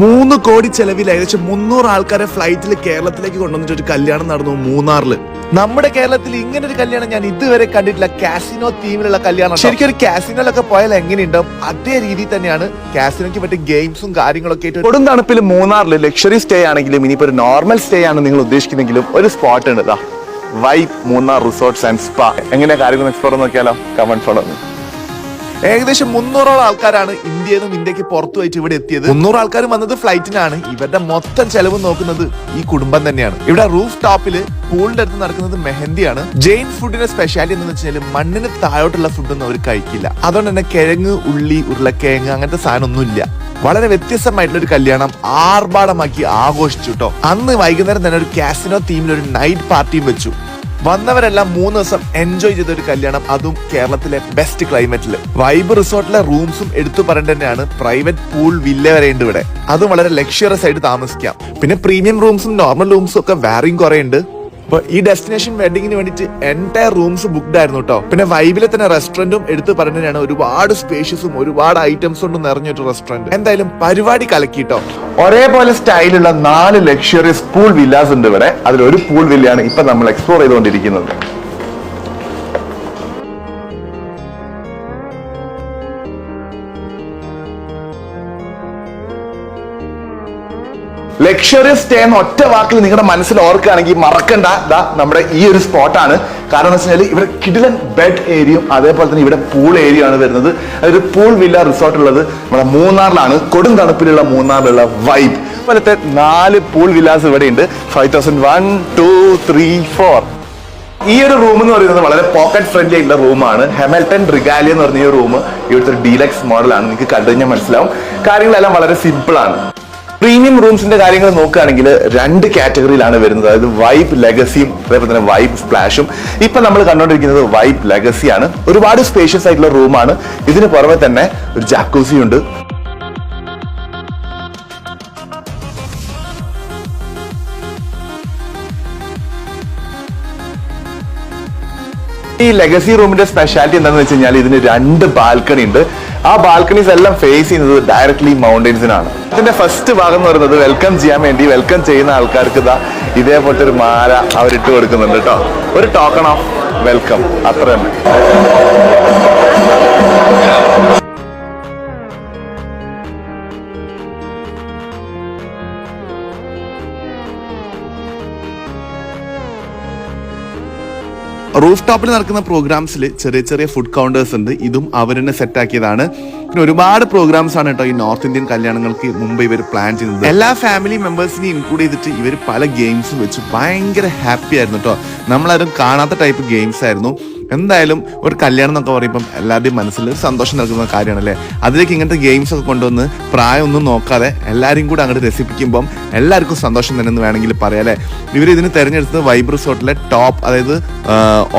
മൂന്ന് കോടി ചെലവിൽ ഏകദേശം മുന്നൂറ് ആൾക്കാരെ ഫ്ലൈറ്റിൽ കേരളത്തിലേക്ക് കൊണ്ടുവന്നിട്ട് ഒരു കല്യാണം നടന്നു മൂന്നാറിൽ. നമ്മുടെ കേരളത്തിൽ ഇങ്ങനെ ഒരു കല്യാണം ഞാൻ ഇതുവരെ കണ്ടിട്ടില്ല. കാസിനോ തീമിലുള്ള കല്യാണം ശരിക്കും ഒരു കാസിനോയിലൊക്കെ പോയാൽ എങ്ങനെയുണ്ടാവും? അതേ രീതിയിൽ തന്നെയാണ് കാസിനോയ്ക്ക് പറ്റിയ ഗെയിംസും കാര്യങ്ങളൊക്കെ ആയിട്ട് കൊടും തണുപ്പിൽ മൂന്നാറിൽ ലക്ഷറി സ്റ്റേ ആണെങ്കിലും ഇനിയിപ്പോ ഒരു നോർമൽ സ്റ്റേ ആണ് നിങ്ങൾ ഉദ്ദേശിക്കുന്നെങ്കിലും ഒരു സ്പോട്ട് ഉണ്ട് Y Munnar resorts and spa എങ്ങനെയാ കാര്യങ്ങൾ എക്സ്പ്ലോർ നോക്കിയാലോ? കമന്റ് ഫോളോ ഏകദേശം മുന്നൂറോളം ആൾക്കാരാണ് ഇന്ത്യയിൽ നിന്നും ഇന്ത്യയ്ക്ക് പുറത്തു പോയിട്ട് ഇവിടെ എത്തിയത്. മുന്നൂറ് ആൾക്കാർ വന്നത് ഫ്ലൈറ്റിനാണ്. ഇവരുടെ മൊത്തം ചെലവ് നോക്കുന്നത് ഈ കുടുംബം തന്നെയാണ്. ഇവിടെ റൂഫ് ടോപ്പിൽ പൂളിന്റെ അടുത്ത് നടക്കുന്നത് മെഹന്തിയാണ്. ജെയിൻ ഫുഡിന്റെ സ്പെഷ്യാലിറ്റി എന്ന് വെച്ചാൽ മണ്ണിന് താഴോട്ടുള്ള ഫുഡൊന്നും അവർ കഴിക്കില്ല. അതുകൊണ്ട് തന്നെ കിഴങ്ങ് ഉള്ളി ഉരുളക്കിഴങ്ങ് അങ്ങനത്തെ സാധനം ഒന്നുമില്ല വളരെ വ്യത്യസ്തമായിട്ടുള്ള ഒരു കല്യാണം ആർഭാടമാക്കി ആഘോഷിച്ചു കേട്ടോ അന്ന് വൈകുന്നേരം തന്നെ ഒരു കാസിനോ തീമിൽ ഒരു നൈറ്റ് പാർട്ടിയും വെച്ചു. വന്നവരെല്ലാം മൂന്ന് ദിവസം എൻജോയ് ചെയ്ത ഒരു കല്യാണം. അതും കേരളത്തിലെ ബെസ്റ്റ് ക്ലൈമറ്റിൽ വൈബ് റിസോർട്ടിലെ റൂംസും എടുത്തു പറയേണ്ട തന്നെയാണ് പ്രൈവറ്റ് പൂൾ വില്ല വരെയുണ്ട് ഇവിടെ. അതും വളരെ ലക്ഷ്യറസ് ആയിട്ട് താമസിക്കാം. പിന്നെ പ്രീമിയം റൂംസും നോർമൽ റൂംസും ഒക്കെ വേറെയും കുറെ ഉണ്ട്. അപ്പൊ ഈ ഡെസ്റ്റിനേഷൻ വെഡിങ്ങിന് വേണ്ടിട്ട് എന്റയർ റൂംസ് ബുക്ക്ഡ് ആയിരുന്നു കേട്ടോ പിന്നെ വൈബിലെ തന്നെ റെസ്റ്റോറന്റും എടുത്ത് പറഞ്ഞതാണ് ഒരുപാട് സ്പേഷ്യസും ഒരുപാട് ഐറ്റംസ് ഒന്നും നിറഞ്ഞൊരു റെസ്റ്റോറന്റ് എന്തായാലും പരിപാടി കലക്കിട്ടോ. ഒരേപോലെ സ്റ്റൈലുള്ള നാല് ലക്ഷറിയസ് പൂൾ വില്ലാസ് ഉണ്ട് ഇവിടെ. അതിൽ ഒരു പൂൾ വില്ലയാണ് ഇപ്പൊ നമ്മൾ എക്സ്പ്ലോർ ചെയ്തുകൊണ്ടിരിക്കുന്നത്. ലക്ഷറിയസ് സ്റ്റേ എന്ന ഒറ്റ വാക്കിൽ നിങ്ങളുടെ മനസ്സിൽ ഓർക്കുകയാണെങ്കിൽ മറക്കണ്ട. ദാ നമ്മുടെ ഈ ഒരു സ്പോട്ടാണ് കാരണം എന്ന് വെച്ചാൽ ഇവിടെ കിഡിലൻ ബെഡ് ഏരിയയും അതേപോലെ തന്നെ ഇവിടെ പൂൾ ഏരിയ ആണ് വരുന്നത്. അതൊരു പൂൾ വില്ല റിസോർട്ട് ഉള്ളത് നമ്മുടെ മൂന്നാറിലാണ്. കൊടും തണുപ്പിലുള്ള മൂന്നാറിലുള്ള വൈബ് പോലത്തെ നാല് പൂൾ വില്ലാസ് ഇവിടെ ഉണ്ട് five thousand one two three four ഈ ഒരു റൂം എന്ന് പറയുന്നത് വളരെ പോക്കറ്റ് ഫ്രണ്ട്ലി ആയിട്ടുള്ള റൂമാണ് ഹെമൽട്ടൺ റിഗാലിയ എന്ന് പറഞ്ഞ ഈ റൂം ഇവിടുത്തെ ഡീലക്സ് മോഡലാണ് നിങ്ങൾക്ക് കണ്ടു കഴിഞ്ഞാൽ മനസ്സിലാവും. കാര്യങ്ങളെല്ലാം വളരെ സിമ്പിൾ ആണ്. പ്രീമിയം റൂംസിന്റെ കാര്യങ്ങൾ നോക്കുകയാണെങ്കിൽ രണ്ട് കാറ്റഗറിയിലാണ് വരുന്നത്. അതായത് വൈബ് ലെഗസിയും അതേപോലെ തന്നെ വൈബ് സ്പ്ലാഷും ഇപ്പൊ നമ്മൾ കണ്ടുകൊണ്ടിരിക്കുന്നത് വൈബ് ആണ്. ഒരുപാട് സ്പേഷ്യസ് ആയിട്ടുള്ള റൂമാണ് ഇതിന് പുറമെ തന്നെ ഒരു ജാക്കൂസി ഉണ്ട്. ഈ ലെഗസി റൂമിന്റെ സ്പെഷ്യാലിറ്റി എന്താണെന്ന് വെച്ച് കഴിഞ്ഞാൽ ഇതിന് രണ്ട് ബാൽക്കണി ഉണ്ട്. ആ ബാൽക്കണീസ് എല്ലാം ഫേസ് ചെയ്യുന്നത് ഡയറക്ട്ലി മൗണ്ടൻസിനാണ് ഇതിന്റെ ഫസ്റ്റ് ഭാഗം എന്ന് പറയുന്നത് വെൽക്കം ചെയ്യാൻ വേണ്ടി വെൽക്കം ചെയ്യുന്ന ആൾക്കാർക്ക് ഇതാ ഇതേപോലത്തെ ഒരു മാല അവരിട്ട് കൊടുക്കുന്നുണ്ട് കേട്ടോ ഒരു ടോക്കൺ ഓഫ് വെൽക്കം അത്ര തന്നെ റൂഫ് ടോപ്പിൽ നടക്കുന്ന പ്രോഗ്രാംസിൽ ചെറിയ ചെറിയ ഫുഡ് കൗണ്ടേഴ്സ് ഉണ്ട്. ഇതും അവർ തന്നെ സെറ്റാക്കിയതാണ് പിന്നെ ഒരുപാട് പ്രോഗ്രാംസ് ആണ് കേട്ടോ ഈ നോർത്ത് ഇന്ത്യൻ കല്യാണങ്ങൾക്ക് മുമ്പ് ഇവർ പ്ലാൻ ചെയ്യുന്നത് എല്ലാ ഫാമിലി മെമ്പേഴ്സിനെയും ഇൻക്ലൂഡ് ചെയ്തിട്ട് ഇവർ പല ഗെയിംസും വെച്ച്. ഭയങ്കര ഹാപ്പി ആയിരുന്നു കേട്ടോ. നമ്മളാരും കാണാത്ത ടൈപ്പ് ഗെയിംസ് ആയിരുന്നു. എന്തായാലും ഒരു കല്യാണം എന്നൊക്കെ പറയുമ്പം എല്ലാവരുടെയും മനസ്സിൽ സന്തോഷം നൽകുന്ന കാര്യമാണല്ലേ? അതിലേക്ക് ഇങ്ങനത്തെ ഗെയിംസ് ഒക്കെ കൊണ്ടുവന്ന് പ്രായമൊന്നും നോക്കാതെ എല്ലാവരും കൂടെ അങ്ങോട്ട് രസിപ്പിക്കുമ്പം എല്ലാവർക്കും സന്തോഷം തന്നെ എന്ന് വേണമെങ്കിൽ പറയാം അല്ലേ? ഇവർ ഇതിന് തിരഞ്ഞെടുത്തത് വൈബ് റിസോർട്ടിലെ ടോപ്പ് അതായത്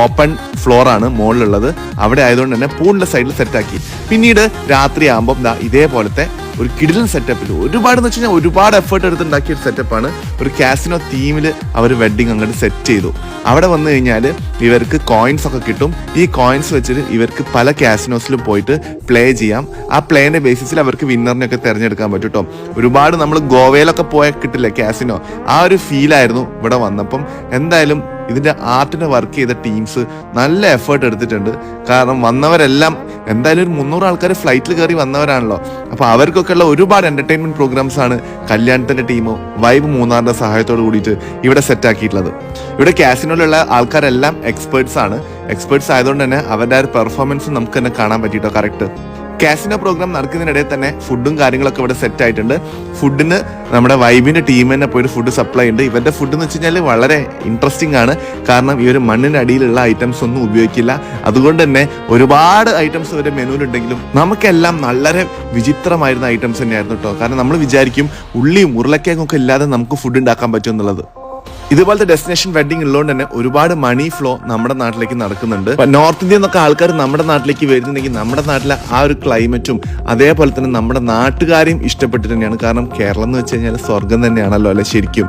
ഓപ്പൺ ഫ്ലോർ ആണ് മുകളിലുള്ളത്. അവിടെ ആയതുകൊണ്ട് തന്നെ പൂളിന്റെ സൈഡിൽ സെറ്റാക്കി പിന്നീട് രാത്രിയാകുമ്പം ദാ ഇതേപോലത്തെ ഒരു കിടിലൻ സെറ്റപ്പിൽ ഒരുപാട് എന്ന് വെച്ച് കഴിഞ്ഞാൽ ഒരുപാട് എഫേർട്ട് എടുത്തുണ്ടാക്കിയ ഒരു സെറ്റപ്പാണ് ഒരു കാസിനോ തീമിൽ അവർ വെഡ്ഡിങ് അങ്ങോട്ട് സെറ്റ് ചെയ്തു. അവിടെ വന്നു കഴിഞ്ഞാൽ ഇവർക്ക് കോയിൻസ് ഒക്കെ കിട്ടും. ഈ കോയിൻസ് വെച്ചിട്ട് ഇവർക്ക് പല കാസിനോസിലും പോയിട്ട് പ്ലേ ചെയ്യാം. ആ പ്ലേന്റെ ബേസിസിൽ അവർക്ക് വിന്നറിനെയൊക്കെ തിരഞ്ഞെടുക്കാൻ പറ്റും കേട്ടോ ഒരുപാട് നമ്മൾ ഗോവയിലൊക്കെ പോയാൽ കിട്ടില്ല കാസിനോ. ആ ഒരു ഫീലായിരുന്നു ഇവിടെ വന്നപ്പം. എന്തായാലും ഇതിന്റെ ആർട്ടിനെ വർക്ക് ചെയ്ത ടീംസ് നല്ല എഫേർട്ട് എടുത്തിട്ടുണ്ട്. കാരണം വന്നവരെല്ലാം എന്തായാലും ഒരു മുന്നൂറ് ആൾക്കാർ ഫ്ലൈറ്റിൽ കയറി വന്നവരാണല്ലോ. അപ്പോൾ അവർക്കൊക്കെ ഉള്ള ഒരുപാട് എന്റർടൈൻമെന്റ് പ്രോഗ്രാംസ് ആണ് കല്യാണത്തിന്റെ ടീമോ വൈബ് മൂന്നാറിന്റെ സഹായത്തോട് കൂടിയിട്ട് ഇവിടെ സെറ്റ് ആക്കിയിട്ടുള്ളത്. ഇവിടെ കാസിനോയിലുള്ള ആൾക്കാരെല്ലാം എക്സ്പേർട്സ് ആണ്. എക്സ്പേർട്സ് ആയതുകൊണ്ട് തന്നെ അവരുടെ ആ ഒരു പെർഫോമൻസ് നമുക്ക് തന്നെ കാണാൻ പറ്റിയിട്ടോ കറക്റ്റ് കാസിനോ പ്രോഗ്രാം നടക്കുന്നതിനിടയിൽ തന്നെ ഫുഡും കാര്യങ്ങളൊക്കെ ഇവിടെ സെറ്റ് ആയിട്ടുണ്ട്. ഫുഡിന് നമ്മുടെ വൈബിന്റെ ടീം തന്നെ പോയിട്ട് ഫുഡ് സപ്ലൈ ഉണ്ട്. ഇവരുടെ ഫുഡ് എന്ന് വെച്ച് കഴിഞ്ഞാൽ വളരെ ഇൻട്രസ്റ്റിംഗ് ആണ്. കാരണം ഇവർ മണ്ണിന്റെ അടിയിലുള്ള ഐറ്റംസ് ഒന്നും ഉപയോഗിക്കില്ല. അതുകൊണ്ട് തന്നെ ഒരുപാട് ഐറ്റംസ് ഇവരുടെ മെനുവിലുണ്ടെങ്കിലും നമുക്കെല്ലാം വളരെ വിചിത്രമായിരുന്ന ഐറ്റംസ് തന്നെയായിരുന്നു കേട്ടോ കാരണം നമ്മൾ വിചാരിക്കും ഉള്ളിയും ഉരുളക്കിഴങ്ങും ഒക്കെ ഇല്ലാതെ നമുക്ക് ഫുഡ് ഉണ്ടാക്കാൻ പറ്റും എന്നുള്ളത്. ഇതുപോലത്തെ ഡെസ്റ്റിനേഷൻ വെഡിങ് ഉള്ളതുകൊണ്ട് തന്നെ ഒരുപാട് മണി ഫ്ലോ നമ്മുടെ നാട്ടിലേക്ക് നടക്കുന്നുണ്ട്. നോർത്ത് ഇന്ത്യയിൽ നിന്നൊക്കെ ആൾക്കാർ നമ്മുടെ നാട്ടിലേക്ക് വരുന്നുണ്ടെങ്കിൽ നമ്മുടെ നാട്ടിലെ ആ ഒരു ക്ലൈമറ്റും അതേപോലെ തന്നെ നമ്മുടെ നാട്ടുകാരെയും ഇഷ്ടപ്പെട്ടിട്ട് തന്നെയാണ്. കാരണം കേരളം എന്ന് വെച്ച് കഴിഞ്ഞാൽ സ്വർഗം തന്നെയാണല്ലോ അല്ലെ ശരിക്കും?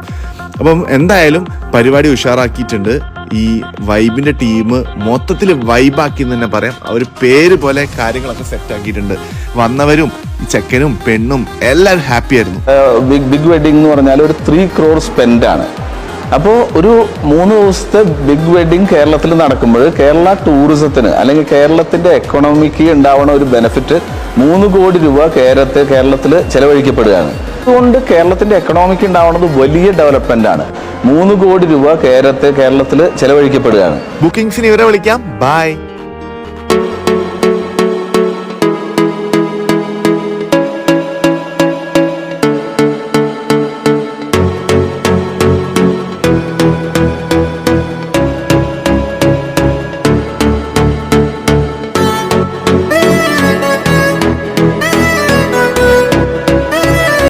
അപ്പം എന്തായാലും പരിപാടി ഉഷാറാക്കിയിട്ടുണ്ട്. ഈ വൈബിന്റെ ടീം മൊത്തത്തിൽ വൈബാക്കി എന്ന് തന്നെ പറയാം. അവർ പേര് പോലെ കാര്യങ്ങളൊക്കെ സെറ്റ് ആക്കിയിട്ടുണ്ട്. വന്നവരും ചെക്കനും പെണ്ണും എല്ലാവരും ഹാപ്പി ആയിരുന്നു. ബിഗ് ബിഗ് വെഡിങ് എന്ന് പറഞ്ഞാൽ ഒരു ത്രീ ക്രോർ സ്പെൻഡ് ആണ്. അപ്പോൾ ഒരു മൂന്ന് ദിവസത്തെ ബിഗ് വെഡിങ് കേരളത്തിൽ നടക്കുമ്പോൾ കേരള ടൂറിസത്തിന് അല്ലെങ്കിൽ കേരളത്തിന്റെ എക്കണോമിക്ക് ഉണ്ടാവുന്ന ഒരു ബെനിഫിറ്റ് മൂന്ന് കോടി രൂപ കേരളത്തിൽ കേരളത്തിൽ ചെലവഴിക്കപ്പെടുകയാണ്. അതുകൊണ്ട് കേരളത്തിന്റെ എക്കണോമിക്ക് ഉണ്ടാവുന്നത് വലിയ ഡെവലപ്മെന്റ് ആണ്. മൂന്ന് കോടി രൂപ കേരളത്തിൽ കേരളത്തിൽ ചെലവഴിക്കപ്പെടുകയാണ്. ബുക്കിംഗ്സിന് ഇവരെ വിളിക്കാം. ബൈ